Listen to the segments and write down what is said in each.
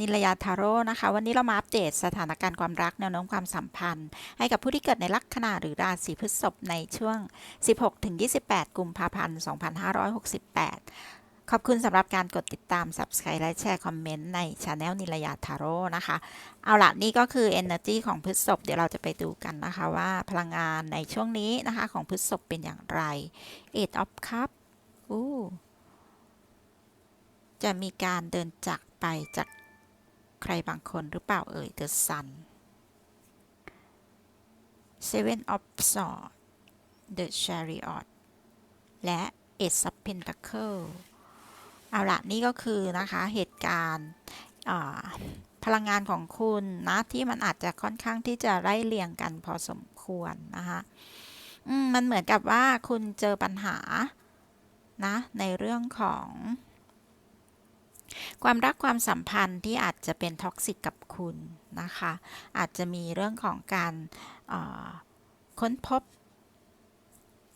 นิลยาทาโร่นะคะ วันนี้เรามาอัปเดตสถานการณ์ความรักแนวโน้มความสัมพันธ์ ให้กับผู้ที่เกิดในลัคนาหรือราศีพฤษภในช่วง 16-28 กุมภาพันธ์ 2568 ขอบคุณสำหรับการกดติดตาม Subscribe และแชร์คอมเมนต์ในช anel นิลยาทาโร่นะคะ เอาละนี่ก็คือ Energy ของพฤษภเดี๋ยวเราจะไปดูกันนะคะว่าพลังงานในช่วงนี้นะคะของพฤษภเป็นอย่างไร Eight of Cups อู้จะมีการเดินจากไปจาก ใครบางคนหรือเปล่าเอ่ย The Sun Seven of Swords The Chariot และ Ace of Pentacles เอาละนี่ก็คือนะคะเหตุการณ์พลังงานของคุณนะ ที่มันอาจจะค่อนข้างที่จะไล่เรียงกันพอสมควรนะคะมมันเหมือนกับว่าคุณเจอปัญหานะในเรื่องของ ความรักความสัมพันธ์ที่อาจจะเป็นท็อกซิกกับคุณนะคะ อาจจะมีเรื่องของการค้นพบ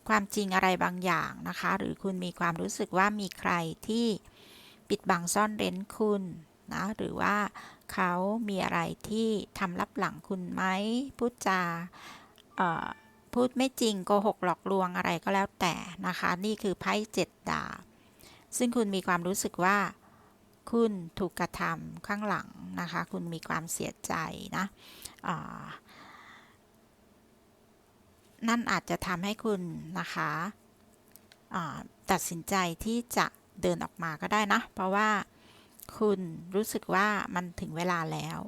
ความจริงอะไรบางอย่างนะคะ หรือคุณมีความรู้สึกว่ามีใครที่ปิดบังซ่อนเร้นคุณนะหรือว่าเขามีอะไรที่ทำลับหลังคุณไหมพูดจาพูดไม่จริงโกหกหลอกลวงอะไรก็แล้วแต่นะคะ นี่คือไพ่เจ็ดดาบซึ่งคุณมีความรู้สึกว่า คุณถูกกระทำข้างหลังนะคะ คุณมีความเสียใจนะนั่นอาจจะทำให้คุณนะคะตัดสินใจที่จะเดินออกมาก็ได้นะ เพราะว่าคุณรู้สึกว่ามันถึงเวลาแล้ว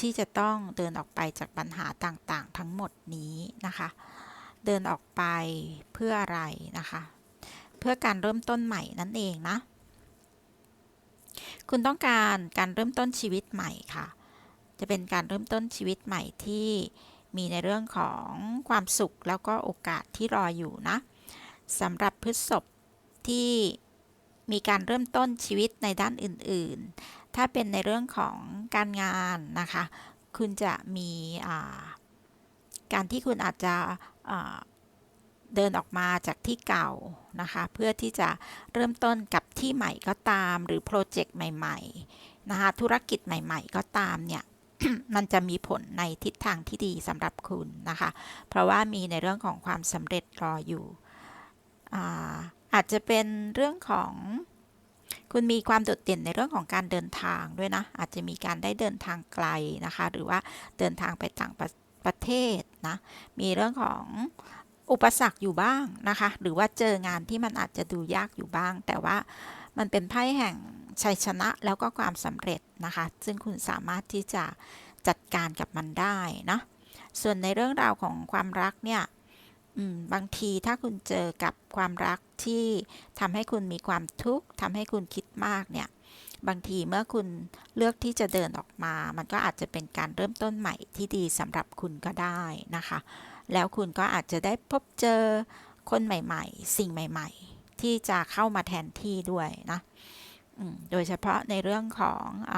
ที่จะต้องเดินออกไปจากปัญหาต่างๆ ทั้งหมดนี้นะคะ เดินออกไปเพื่ออะไรนะคะ เพื่อการเริ่มต้นใหม่นั่นเองนะ คุณต้องการการเริ่มต้นชีวิตใหม่ค่ะ จะเป็นการเริ่มต้นชีวิตใหม่ที่มีในเรื่องของความสุขแล้วก็โอกาสที่รออยู่นะสำหรับพฤษภที่มีการเริ่มต้นชีวิตในด้านอื่นๆ ถ้าเป็นในเรื่องของการงานนะคะ คุณจะมีการที่คุณอาจจะ เดินออกมาจากที่เก่านะคะ เพื่อที่จะเริ่มต้นกับที่ใหม่ก็ตาม หรือโปรเจกต์ใหม่ๆนะคะธุรกิจใหม่ ๆ ก็ตามเนี่ยมันจะมีผลในทิศทางที่ดีสำหรับคุณนะคะ เพราะว่ามีในเรื่องของความสำเร็จรออยู่อาอาจจะเป็นเรื่องของคุณมีความโดดเด่นในเรื่องของการเดินทางด้วยนะ อาจจะมีการได้เดินทางไกลนะคะ หรือว่าเดินทางไปต่างประประเทศนะ มีเรื่องของ อุปสรรคอยู่บ้างนะคะ หรือว่าเจองานที่มันอาจจะดูยากอยู่บ้าง แต่ว่ามันเป็นไพ่แห่งชัยชนะแล้วก็ความสำเร็จนะคะ ซึ่งคุณสามารถที่จะจัดการกับมันได้นะส่วนในเรื่องราวของความรักเนี่ยบางทีถ้าคุณเจอกับความรักที่ทำให้คุณมีความทุกข์ทำให้คุณคิดมากเนี่ย บางทีเมื่อคุณเลือกที่จะเดินออกมา มันก็อาจจะเป็นการเริ่มต้นใหม่ที่ดีสำหรับคุณก็ได้นะคะ แล้วคุณก็อาจจะได้พบเจอคนใหม่ ๆ สิ่งใหม่ ๆ ที่จะเข้ามาแทนที่ด้วยนะโดยเฉพาะในเรื่องของอ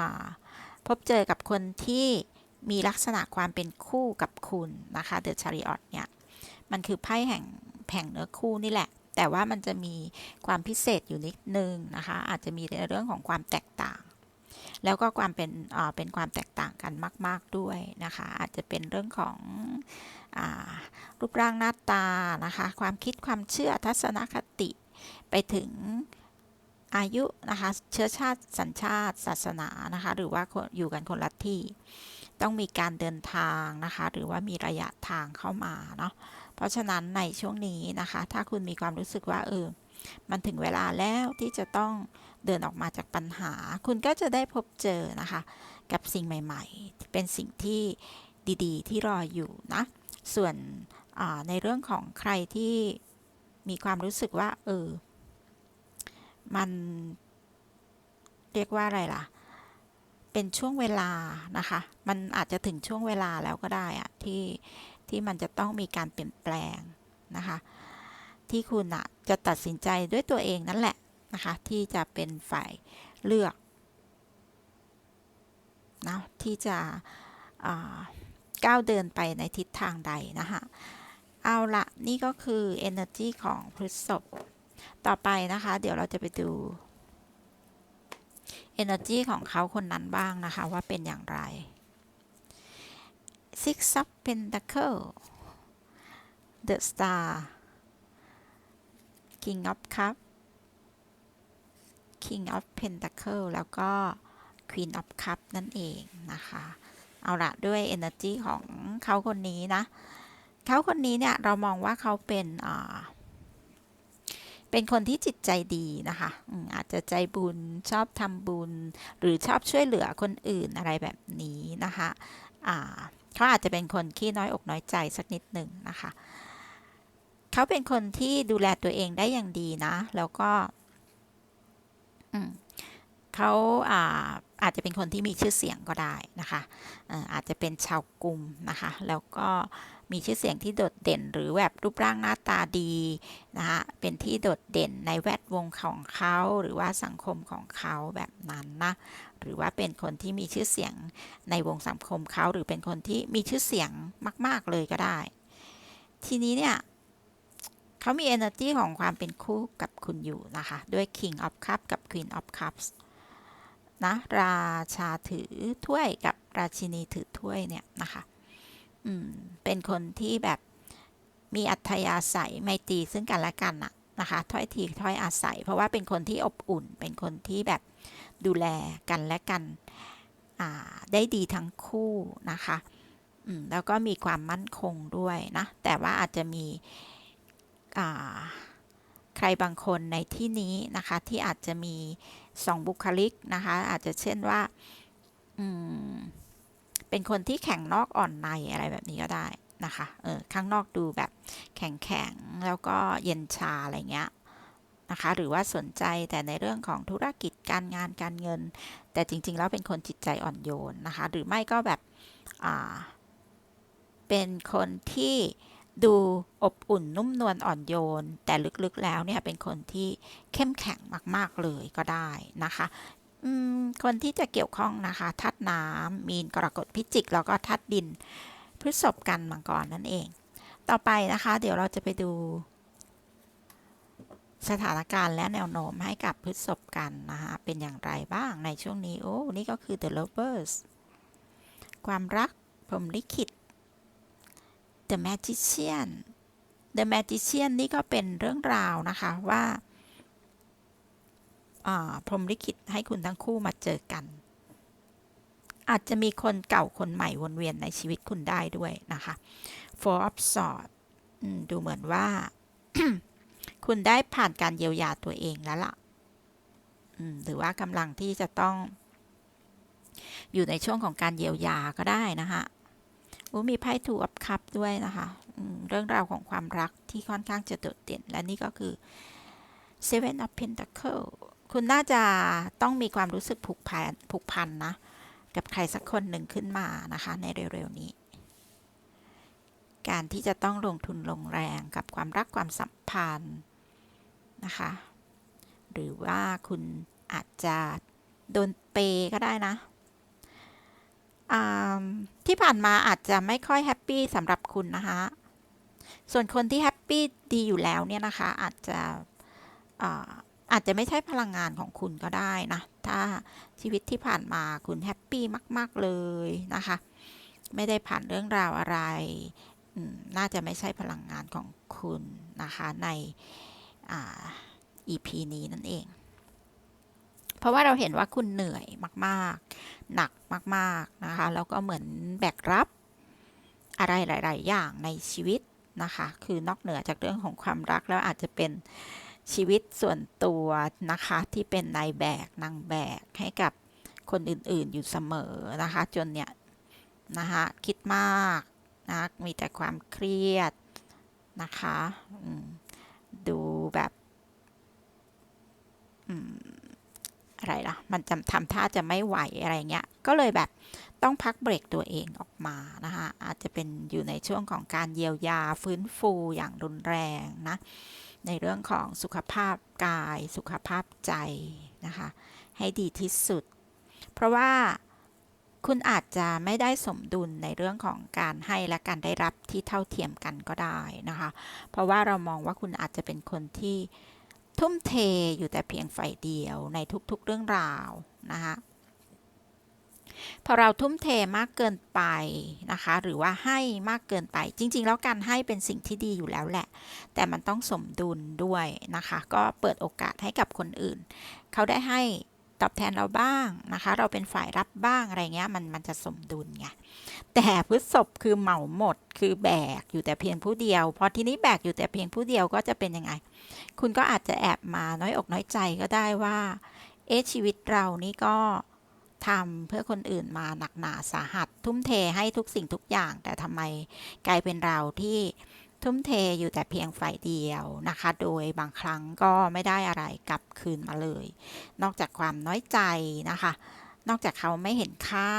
พบเจอกับคนที่มีลักษณะความเป็นคู่กับคุณนะคะเดอะชาริออตเนี่ย มันคือไพ่แห่งแผงเนื้อคู่นี่แหละ แต่ว่ามันจะมีความพิเศษอยู่นิดนึงนะคะ อาจจะมีในเรื่องของความแตกต่าง แล้วก็ความเป็นเป็นความแตกต่างกันมาก ๆด้วยนะคะ อาจจะเป็นเรื่องของ รูปร่างหน้าตานะคะ ความคิดความเชื่อทัศนคติไปถึงอายุนะคะเชื้อชาติสัญชาติศาสนานะคะหรือว่าอยู่กันคนละที่ ต้องมีการเดินทางนะคะ หรือว่ามีระยะทางเข้ามาเนาะเพราะฉะนั้นในช่วงนี้นะคะ ถ้าคุณมีความรู้สึกว่าเออมันถึงเวลาแล้วที่จะต้องเดินออกมาจากปัญหา คุณก็จะได้พบเจอนะคะ กับสิ่งใหม่ ๆ เป็นสิ่งที่ดีๆ ที่รออยู่นะ ส่วนในเรื่องของใครที่มีความรู้สึกว่า เออ มันเรียกว่าอะไรล่ะ เป็นช่วงเวลานะคะ มันอาจจะถึงช่วงเวลาแล้วก็ได้อะที่ที่มันจะต้องมีการเปลี่ยนแปลงนะคะ ที่คุณอะจะตัดสินใจด้วยตัวเองนั่นแหละนะคะ ที่จะเป็นฝ่ายเลือกนะที่จะอ่า ก้าวเดินไปในทิศทางใดนะคะเอาละนี่ก็คือ energy ของพฤษภต่อไปนะคะ เดี๋ยวเราจะไปดู energy ของเขาคนนั้นบ้างนะคะ ว่าเป็นอย่างไร Six of Pentacle The Star King of Cup King of Pentacle แล้วก็ Queen of Cup นั่นเองนะคะ เอาละด้วย energy ของเขาคนนี้นะเขาคนนี้เนี่ยเรามองว่าเขาเป็นอ่าเป็นคนที่จิตใจดีนะคะอาจจะใจบุญชอบทำบุญ หรือชอบช่วยเหลือคนอื่นอะไรแบบนี้นะคะเขาอาจจะเป็นคนขี้น้อยอกน้อยใจสักนิดหนึ่งนะคะ เขาเป็นคนที่ดูแลตัวเองได้อย่างดีนะ แล้วก็ เขาอาอาจจะเป็นคนที่มีชื่อเสียงก็ได้นะคะอาจจะเป็นชาวกรุงนะคะ แล้วก็มีชื่อเสียงที่โดดเด่น หรือแบบรูปร่างหน้าตาดีนะคะเป็นที่โดดเด่นในแวดวงของเขาหรือว่าสังคมของเขาแบบนั้นนะหรือว่าเป็นคนที่มีชื่อเสียงในวงสังคมเขาหรือเป็นคนที่มีชื่อเสียงมาก ๆ เลยก็ได้ ทีนี้เนี่ยเขามี energy ของความเป็นคู่กับคุณอยู่นะคะ ด้วย King of Cups กับ Queen of Cups นะราชาถือถ้วยกับราชินีถือถ้วยเนี่ยนะคะอืมเป็นคนที่แบบมีอัธยาศัยไมตรีซึ่งกันและกันน่ะนะคะถ้อยทีถ้อยอาศัย เพราะว่าเป็นคนที่อบอุ่น เป็นคนที่แบบดูแลกันและกันอ่าได้ดีทั้งคู่นะคะอืมแล้วก็มีความมั่นคงด้วยนะ แต่ว่าอาจจะมีอ่า ใครบางคนในที่นี้นะคะที่อาจจะมีสองบุคลิกนะคะ อาจจะเช่นว่าอืมเป็นคนที่แข็งนอกอ่อนในอะไรแบบนี้ก็ได้นะคะเออข้างนอกดูแบบแข็งแข็งแล้วก็เย็นชาอะไรเงี้ยนะคะ หรือว่าสนใจแต่ในเรื่องของธุรกิจการงานการเงิน แต่จริง ๆ แล้วเป็นคนจิตใจอ่อนโยนนะคะ หรือไม่ก็แบบอ่าเป็นคนที่ ดูอบอุ่นนุ่มนวลอ่อนโยน แต่ลึกๆแล้วเนี่ยเป็นคนที่เข้มแข็งมากๆเลยก็ได้นะคะคนที่จะเกี่ยวข้องนะคะทัดน้ำมีนกรกฎพิจิก แล้วก็ทัดดินพฤษภกันมังกรนั่นเอง ต่อไปนะคะ เดี๋ยวเราจะไปดูสถานการณ์และแนวโน้มให้กับพฤษภกันนะคะเป็นอย่างไรบ้างในช่วงนี้ โอ้ นี่ก็คือ the lovers ความรักพรหมลิขิต the magician the magician นี่ก็เป็นเรื่องราวนะคะว่าพรมลิขิตให้คุณทั้งคู่มาเจอกัน อาจจะมีคนเก่าคนใหม่วนเวียนในชีวิตคุณได้ด้วยนะคะ four of swords ดูเหมือนว่า คุณได้ผ่านการเยียวยาตัวเองแล้วล่ะหรือว่ากำลังที่จะต้อง อยู่ในช่วงของการเยียวยาก็ได้นะคะ มีไพ่ถูอับคับด้วยนะคะเรื่องราวของความรักที่ค่อนข้างจะโดดเด่น และนี่ก็คือ Seven of Pentacle คุณน่าจะต้องมีความรู้สึกผูกพันผูกพันนะ กับใครสักคนหนึ่งขึ้นมานะคะ ในเร็วๆนี้ การที่จะต้องลงทุนลงแรงกับความรักความสัมพันธ์นะคะ หรือว่าคุณอาจจะโดนเปก็ได้นะ ที่ผ่านมาอาจจะไม่ค่อยแฮปปี้สำหรับคุณนะคะ ส่วนคนที่แฮปปี้ดีอยู่แล้วเนี่ยนะคะ อาจจะอาจจะไม่ใช่พลังงานของคุณก็ได้นะ ถ้าชีวิตที่ผ่านมาคุณแฮปปี้มาก ๆ เลยนะคะ ไม่ได้ผ่านเรื่องราวอะไร น่าจะไม่ใช่พลังงานของคุณนะคะในอ EP นี้นั่นเอง เพราะว่าเราเห็นว่าคุณเหนื่อยมากๆ หนักมากๆนะคะแล้วก็เหมือนแบกรับอะไรหลาย ๆ อย่างในชีวิตนะคะ คือนอกเหนือจากเรื่องของความรักแล้วอาจจะเป็นชีวิตส่วนตัวนะคะที่เป็นนายแบกนางแบกให้กับคนอื่น ๆ อยู่เสมอนะคะ จนเนี่ยนะคะคิดมากนะมีแต่ความเครียดนะคะดูแบบ อะไรล่ะ มันจำทำท่าจะไม่ไหวอะไรเงี้ย ก็เลยแบบต้องพักเบรกตัวเองออกมานะคะ อาจจะเป็นอยู่ในช่วงของการเยียวยาฟื้นฟูอย่างรุนแรงนะ ในเรื่องของสุขภาพกายสุขภาพใจนะคะ ให้ดีที่สุด เพราะว่าคุณอาจจะไม่ได้สมดุลในเรื่องของการให้และการได้รับที่เท่าเทียมกันก็ได้นะคะ เพราะว่าเรามองว่าคุณอาจจะเป็นคนที่ ทุ่มเทอยู่แต่เพียงฝ่ายเดียวในทุกๆเรื่องราวนะคะพอเราทุ่มเทมากเกินไปนะคะ หรือว่าให้มากเกินไปจริง ๆ แล้วการให้เป็นสิ่งที่ดีอยู่แล้วแหละ แต่มันต้องสมดุลด้วยนะคะ ก็เปิดโอกาสให้กับคนอื่น เขาได้ให้ตอบแทนเราบ้างนะคะ เราเป็นฝ่ายรับบ้างอะไรเงี้ยมันมันจะสมดุลไง แต่พฤษภคือเหมาหมดคือแบกอยู่แต่เพียงผู้เดียวพอทีนี้แบกอยู่แต่เพียงผู้เดียวก็จะเป็นยังไง คุณก็อาจจะแอบมาน้อยอกน้อยใจก็ได้ว่า เอ๊ะชีวิตเรานี่ก็ทำเพื่อคนอื่นมาหนักหนาสาหัส ทุ่มเทให้ทุกสิ่งทุกอย่าง แต่ทำไมกลายเป็นเราที่ทุ่มเทอยู่แต่เพียงฝ่ายเดียวนะคะ โดยบางครั้งก็ไม่ได้อะไรกลับคืนมาเลย นอกจากความน้อยใจนะคะ นอกจากเขาไม่เห็นค่า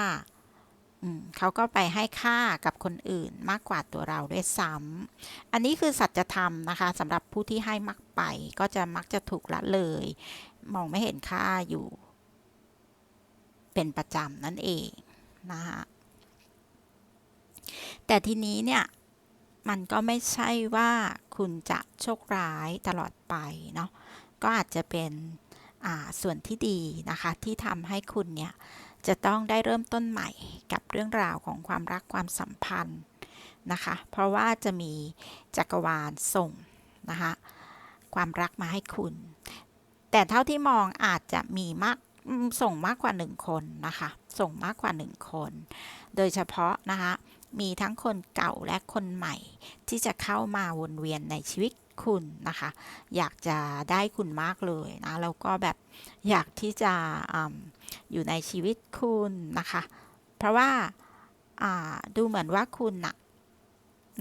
เขาก็ไปให้ค่ากับคนอื่นมากกว่าตัวเราด้วยซ้ำ อันนี้คือสัจธรรมนะคะสำหรับผู้ที่ให้มากไปก็จะมักจะถูกละเลย มองไม่เห็นค่าอยู่ เป็นประจำนั่นเองนะคะแต่ทีนี้เนี่ยมันก็ไม่ใช่ว่าคุณจะโชคร้ายตลอดไปเนาะ ก็อาจจะเป็นส่วนที่ดีนะคะที่ทำให้คุณเนี่ย จะต้องได้เริ่มต้นใหม่กับเรื่องราวของความรักความสัมพันธ์นะคะ เพราะว่าจะมีจักรวาลส่งนะคะความรักมาให้คุณ แต่เท่าที่มองอาจจะมีมากส่งมากกว่าหนึ่งคนนะคะ ส่งมากกว่าหนึ่งคน โดยเฉพาะนะคะมีทั้งคนเก่าและคนใหม่ ที่จะเข้ามาวนเวียนในชีวิตคุณนะคะ อยากจะได้คุณมากเลยนะแล้วก็แบบอยากที่จะ อยู่ในชีวิตคุณนะคะ เพราะว่าดูเหมือนว่าคุณนะ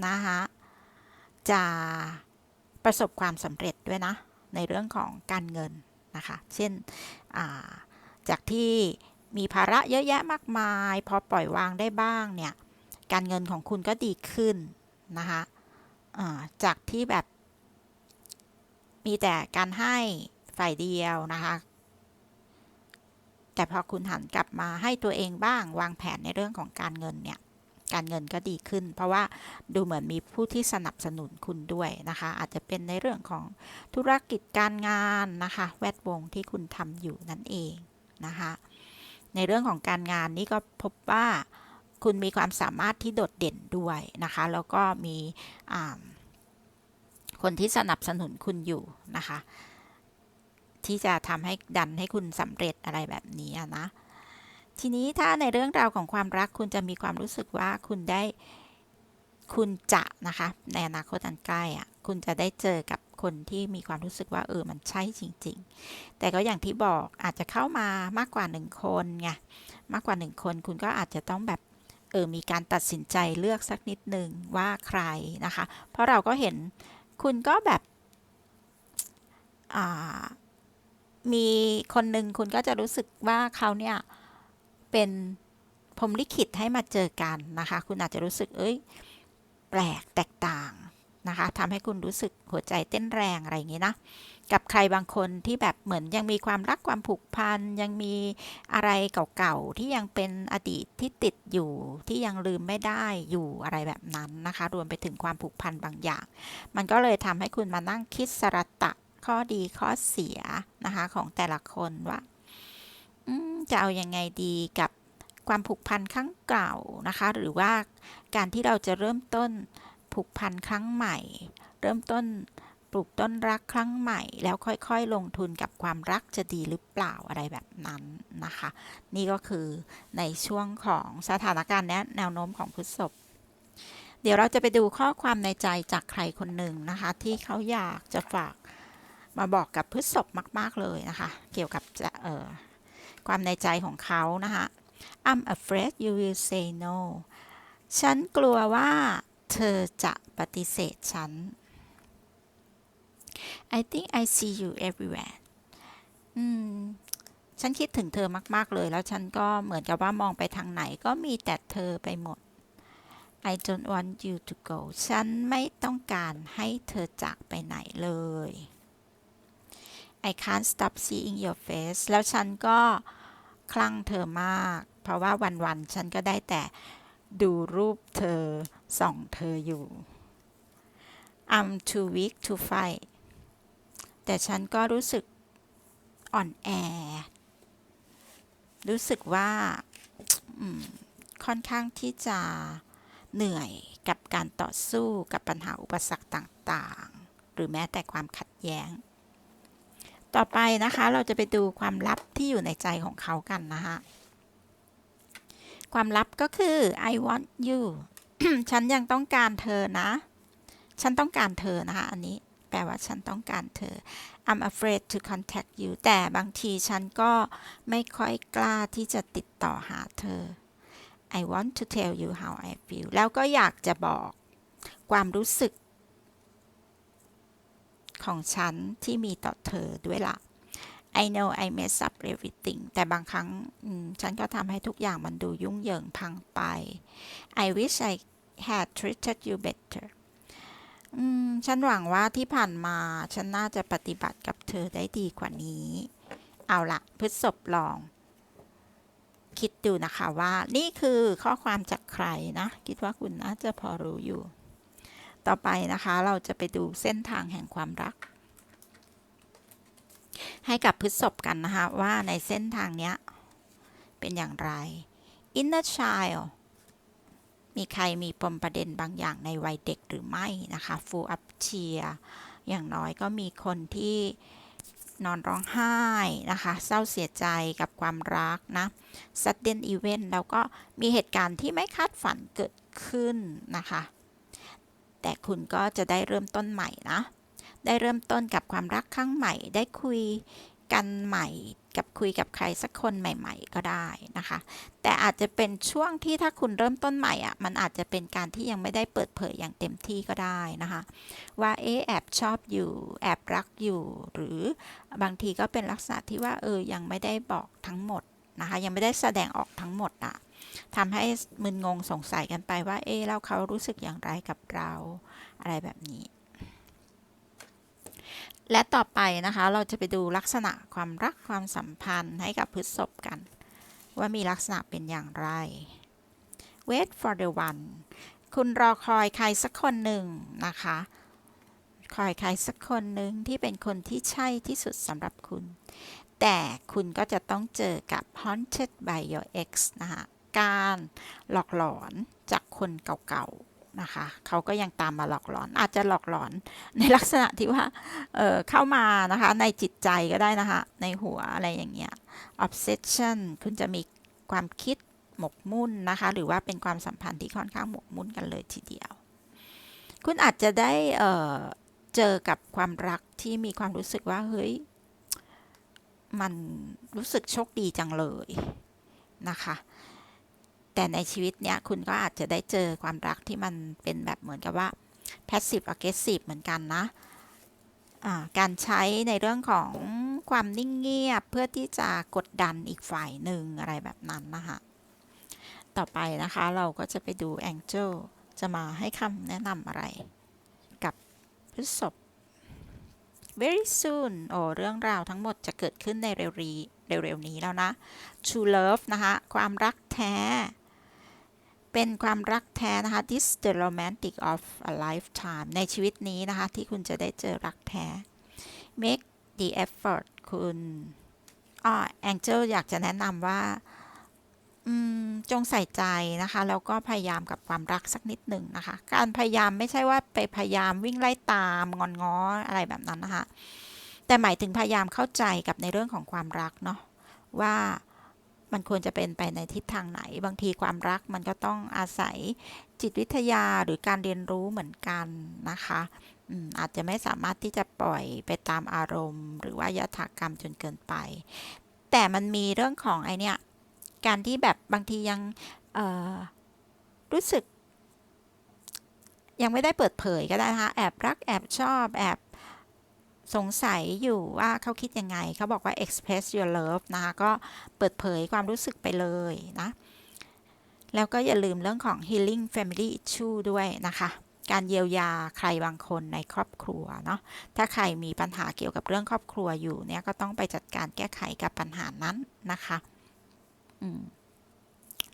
นะคะจะประสบความสำเร็จด้วยนะ ในเรื่องของการเงินนะคะ เช่น จากที่มีภาระเยอะแยะมากมาย พอปล่อยวางได้บ้างเนี่ย การเงินของคุณก็ดีขึ้นนะคะจากที่แบบ มีแต่การให้ฝ่ายเดียวนะคะ แต่พอคุณหันกลับมาให้ตัวเองบ้างวางแผนในเรื่องของการเงินเนี่ยการเงินก็ดีขึ้น เพราะว่าดูเหมือนมีผู้ที่สนับสนุนคุณด้วยนะคะ อาจจะเป็นในเรื่องของธุรกิจการงานนะคะ แวดวงที่คุณทำอยู่นั่นเองนะคะ ในเรื่องของการงานนี้ก็พบว่าคุณมีความสามารถที่โดดเด่นด้วยนะคะ แล้วก็มีคนที่สนับสนุนคุณอยู่นะคะ ที่จะทำให้ดันให้คุณสำเร็จอะไรแบบนี้นะ ทีนี้ถ้าในเรื่องราวของความรักคุณจะมีความรู้สึกว่าคุณได้คุณจะนะคะ ในอนาคตอันใกล้อะ่ะคุณจะได้เจอกับคนที่มีความรู้สึกว่าเออมันใช่จริง ๆ แต่ก็อย่างที่บอกอาจจะเข้ามามากกว่าหนึ่งคนไงมากกว่าหนึ่งคนคุณก็อาจจะต้องแบบเออมีการตัดสินใจเลือกสักนิดหนึ่งว่าใครนะคะ เพราะเราก็เห็นคุณก็แบบอ่า มีคนหนึ่งคุณก็จะรู้สึกว่าเขาเนี่ยเป็นพรมลิขิตให้มาเจอกันนะคะ คุณอาจจะรู้สึกเอ้ยแปลกแตกต่างนะคะทำให้คุณรู้สึกหัวใจเต้นแรงอะไรอย่างนี้นะกับใครบางคนที่แบบเหมือนยังมีความรักความผูกพันยังมีอะไรเก่าๆที่ยังเป็นอดีตที่ติดอยู่ที่ยังลืมไม่ได้อยู่อะไรแบบนั้นนะคะ รวมไปถึงความผูกพันบางอย่าง มันก็เลยทำให้คุณมานั่งคิดสรตะ ข้อดีข้อเสียนะคะของแต่ละคนว่าจะเอาอยัางไงดีกับความผูกพันครั้งเก่านะคะ หรือว่าการที่เราจะเริ่มต้นผูกพันครั้งใหม่ เริ่มต้นปลูกต้นรักครั้งใหม่ แล้วค่อยๆ ลงทุนกับความรักจะดีหรือเปล่าอะไรแบบนั้นนะคะ นี่ก็คือในช่วงของสถานการณ์แนวโน้มของพฤษภเดี๋ยวเราจะไปดูข้อความในใจจากใครคนหนึ่งนะคะ ที่เขาอยากจะฝาก มาบอกกับพฤษภมาก ๆ เลยนะคะ เกี่ยวกับจะเออความในใจของเขานะคะ I'm afraid you will say no ฉันกลัวว่าเธอจะปฏิเสธฉัน I think I see you everywhere อืม ฉันคิดถึงเธอมาก ๆ เลย แล้วฉันก็เหมือนกับว่ามองไปทางไหนก็มีแต่เธอไปหมด I don't want you to go ฉันไม่ต้องการให้เธอจากไปไหนเลย I can't stop seeing your face แล้วฉันก็คลั่งเธอมาก เพราะว่าวันๆ ฉันก็ได้แต่ดูรูปเธอ ส่องเธออยู่ I'm too weak to fight แต่ฉันก็รู้สึกอ่อนแอ รู้สึกว่าค่อนข้างที่จะเหนื่อยกับการต่อสู้กับปัญหาอุปสรรคต่าง ๆ หรือแม้แต่ความขัดแย้ง ต่อไปนะคะเราจะไปดูความลับที่อยู่ในใจของเขากันนะคะ ความลับก็คือ I want you ฉันยังต้องการเธอนะ ฉันต้องการเธอนะคะ อันนี้แปลว่าฉันต้องการเธอ I'm afraid to contact you แต่บางทีฉันก็ไม่ค่อยกล้าที่จะติดต่อหาเธอ I want to tell you how I feel แล้วก็อยากจะบอกความรู้สึก ของฉันที่มีต่อเธอด้วยละ่ะ I know I mess up everything แต่บางครั้งฉันก็ทำให้ทุกอย่างมันดูยุ่งเหยิงพังไป I wish I had treated you better ฉันหวังว่าที่ผ่านมา ฉันน่าจะปฏิบัติกับเธอได้ดีกว่านี้ เอาละพฤษภลอง คิดดูนะคะว่า นี่คือข้อความจากใครนะ คิดว่าคุณน่าจะพอรู้อยู่ ต่อไปนะคะเราจะไปดูเส้นทางแห่งความรัก ให้กับพฤษภกันนะคะว่าในเส้นทางเนี้ยเป็นอย่างไร inner child มีใครมีปมประเด็นบางอย่างในวัยเด็กหรือไม่นะคะ full up cheer อย่างน้อยก็มีคนที่นอนร้องไห้นะคะ เศร้าเสียใจกับความรักนะ sudden event แล้วก็มีเหตุการณ์ที่ไม่คาดฝันเกิดขึ้นนะคะ แต่คุณก็จะได้เริ่มต้นใหม่นะ ได้เริ่มต้นกับความรักครั้งใหม่ ได้คุยกันใหม่ กับคุยกับใครสักคนใหม่ ๆ ก็ได้นะคะ แต่อาจจะเป็นช่วงที่ถ้าคุณเริ่มต้นใหม่อะ มันอาจจะเป็นการที่ยังไม่ได้เปิดเผยอย่างเต็มที่ก็ได้นะคะ ว่าเออแอบชอบอยู่ แอบรักอยู่ หรือบางทีก็เป็นลักษณะที่ว่าเออ ยังไม่ได้บอกทั้งหมดนะคะ ยังไม่ได้แสดงออกทั้งหมดอะ ทำให้มึนงงสงสัยกันไปว่า เออแล้วเขารู้สึกอย่างไรกับเราอะไรแบบนี้ และต่อไปนะคะ เราจะไปดูลักษณะความรักความสัมพันธ์ให้กับพฤษภกัน ว่ามีลักษณะเป็นอย่างไร wait for the one คุณรอคอยใครสักคนหนึ่งนะคะ คอยใครสักคนหนึ่งที่เป็นคนที่ใช่ที่สุดสำหรับคุณ แต่คุณก็จะต้องเจอกับ haunted by your ex นะคะ การหลอกหลอนจากคนเก่าๆนะคะเขาก็ยังตามมาหลอกหลอน อาจจะหลอกหลอนในลักษณะที่ว่าเเข้ามานะคะในจิตใจก็ได้นะคะในหัวอะไรอย่างเงี้ย obsession คุณจะมีความคิดหมกมุ่นนะคะ หรือว่าเป็นความสัมพันธ์ที่ค่อนข้างหมกมุ่นกันเลยทีเดียว คุณอาจจะได้เเจอกับความรักที่มีความรู้สึกว่าเฮ้ยมันรู้สึกโชคดีจังเลยนะคะ แต่ในชีวิตเนี้ยคุณก็อาจจะได้เจอความรักที่มันเป็นแบบเหมือนกับว่า passive aggressive เหมือนกันนะะการใช้ในเรื่องของความนิ่งเงียบเพื่อที่จะกดดันอีกฝ่ายหนึ่งอะไรแบบนั้นนะคะต่อไปนะคะเราก็จะไปดู Angel จะมาให้คำแนะนำอะไร กับพฤษภ very soon โอ้เรื่องราวทั้งหมดจะเกิดขึ้นในเร็วๆนี้แล้วนะ true love นะคะ ความรักแท้ เป็นความรักแท้นะคะ this the romantic of a lifetime ในชีวิตนี้นะคะ ที่คุณจะได้เจอรักแท้ make the effort คุณอ๋อ Angel อยากจะแนะนำว่าจงใส่ใจนะคะ แล้วก็พยายามกับความรักสักนิดหนึ่งนะคะ การพยายามไม่ใช่ว่าไปพยายามวิ่งไล่ตามงอนง้ออะไรแบบนั้นนะคะ แต่หมายถึงพยายามเข้าใจกับในเรื่องของความรักเนาะว่า มันควรจะเป็นไปในทิศทางไหน บางทีความรักมันก็ต้องอาศัยจิตวิทยาหรือการเรียนรู้เหมือนกันนะคะอาจจะไม่สามารถที่จะปล่อยไปตามอารมณ์ หรือว่ายถากรรมจนเกินไป แต่มันมีเรื่องของไอเนี้ยการที่แบบบางทียังรู้สึก ยังไม่ได้เปิดเผยก็ได้นะคะแอบรักแอบชอบแอบ สงสัยอยู่ว่าเขาคิดยังไง เขาบอกว่า express your love นะคะก็เปิดเผยความรู้สึกไปเลยนะ แล้วก็อย่าลืมเรื่องของ healing family issue ด้วยนะคะ การเยียวยาใครบางคนในครอบครัวเนาะ ถ้าใครมีปัญหาเกี่ยวกับเรื่องครอบครัวอยู่เนี่ยก็ต้องไปจัดการแก้ไขกับปัญหานั้นนะคะ อืม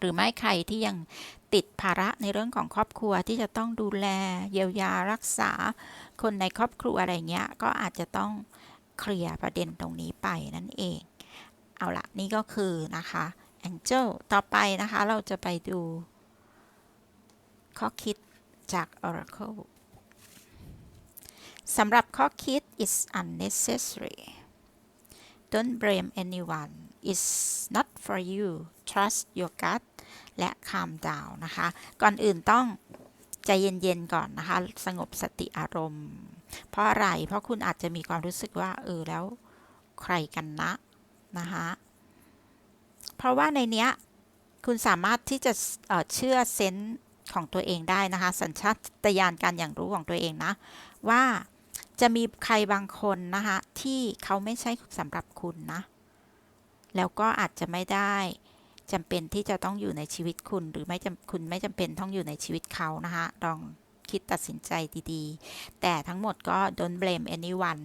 หรือไม่ใครที่ยังติดภาระในเรื่องของครอบครัวที่จะต้องดูแล เยียวยารักษา คนในครอบครัวอะไรเงี้ย ก็อาจจะต้องเคลียร์ประเด็นตรงนี้ไปนั่นเอง เอาละนี่ก็คือนะคะ Angel ต่อไปนะคะ เราจะไปดู ข้อคิดจาก Oracle สำหรับข้อคิด is unnecessary don't blame anyone it's not for you trust your gut และ calm down นะคะ ก่อนอื่นต้องใจเย็นๆก่อนนะคะ สงบสติอารมณ์ เพราะอะไร เพราะคุณอาจจะมีความรู้สึกว่า เออ แล้วใครกันนะนะคะ เพราะว่าในเนี้ยคุณสามารถที่จะเออเชื่อเซนส์ของตัวเองได้นะคะ สัญชาตญาณการอย่างรู้ของตัวเองนะ ว่าจะมีใครบางคนนะคะที่เขาไม่ใช่สำหรับคุณนะ แล้วก็อาจจะไม่ได้ จำเป็นที่จะต้องอยู่ในชีวิตคุณ หรือไม่จำคุณไม่จำเป็นต้องอยู่ในชีวิตเขานะคะลองคิดตัดสินใจดีๆ แต่ทั้งหมดก็ don't blame anyone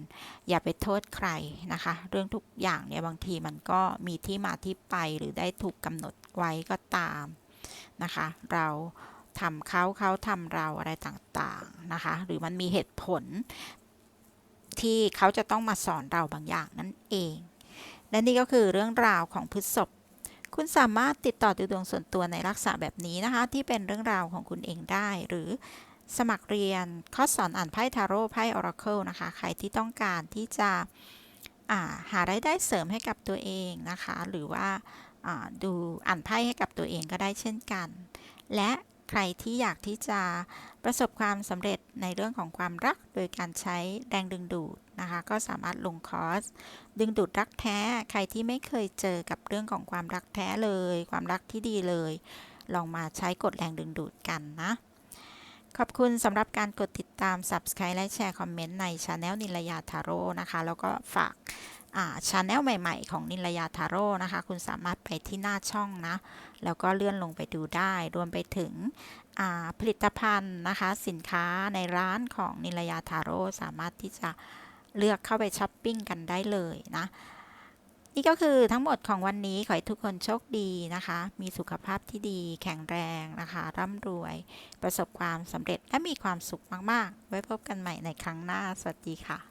อย่าไปโทษใครนะคะ เรื่องทุกอย่างเนี่ย บางทีมันก็มีที่มาที่ไปหรือได้ถูกกำหนดไว้ก็ตามนะคะ เราทำเขาเขาทำเราอะไรต่างๆนะคะ หรือมันมีเหตุผล ที่เขาจะต้องมาสอนเราบางอย่างนั่นเอง และนี่ก็คือเรื่องราวของพฤษภ คุณสามารถติดต่อดูดวงส่วนตัวในลักษณะแบบนี้นะคะ ที่เป็นเรื่องราวของคุณเองได้ หรือสมัครเรียนคอร์สสอนอ่านไพ่ทาโร่ไพ่ออราเคิลนะคะ ใครที่ต้องการที่จะาหารายได้เสริมให้กับตัวเองนะคะ หรือว่าอ่าดูอ่านไพ่ให้กับตัวเองก็ได้เช่นกัน และ ใครที่อยากที่จะประสบความสำเร็จในเรื่องของความรัก โดยการใช้แรงดึงดูดนะคะ ก็สามารถลงคอร์สดึงดูดรักแท้ ใครที่ไม่เคยเจอกับเรื่องของความรักแท้เลย ความรักที่ดีเลย ลองมาใช้กฎแรงดึงดูดกันนะ ขอบคุณสำหรับการกดติดตาม Subscribe และแชร์คอมเมนต์ในช anel นิลยาทาโร่นะคะ แล้วก็ฝาก ช anel ใหม่ ๆ ของนิลยาทาโร่นะคะ คุณสามารถไปที่หน้าช่องนะ แล้วก็เลื่อนลงไปดูได้ รวมไปถึงผลิตภัณฑ์นะคะ สินค้าในร้านของนิลยาทาโร่สามารถที่จะเลือกเข้าไปช้อปปิ้งกันได้เลยนะนี่ก็คือทั้งหมดของวันนี้ ขอให้ทุกคนโชคดีนะคะ มีสุขภาพที่ดี แข็งแรงนะคะ ร่ำรวย ประสบความสำเร็จและมีความสุขมาก ๆ ไว้พบกันใหม่ในครั้งหน้า สวัสดีค่ะ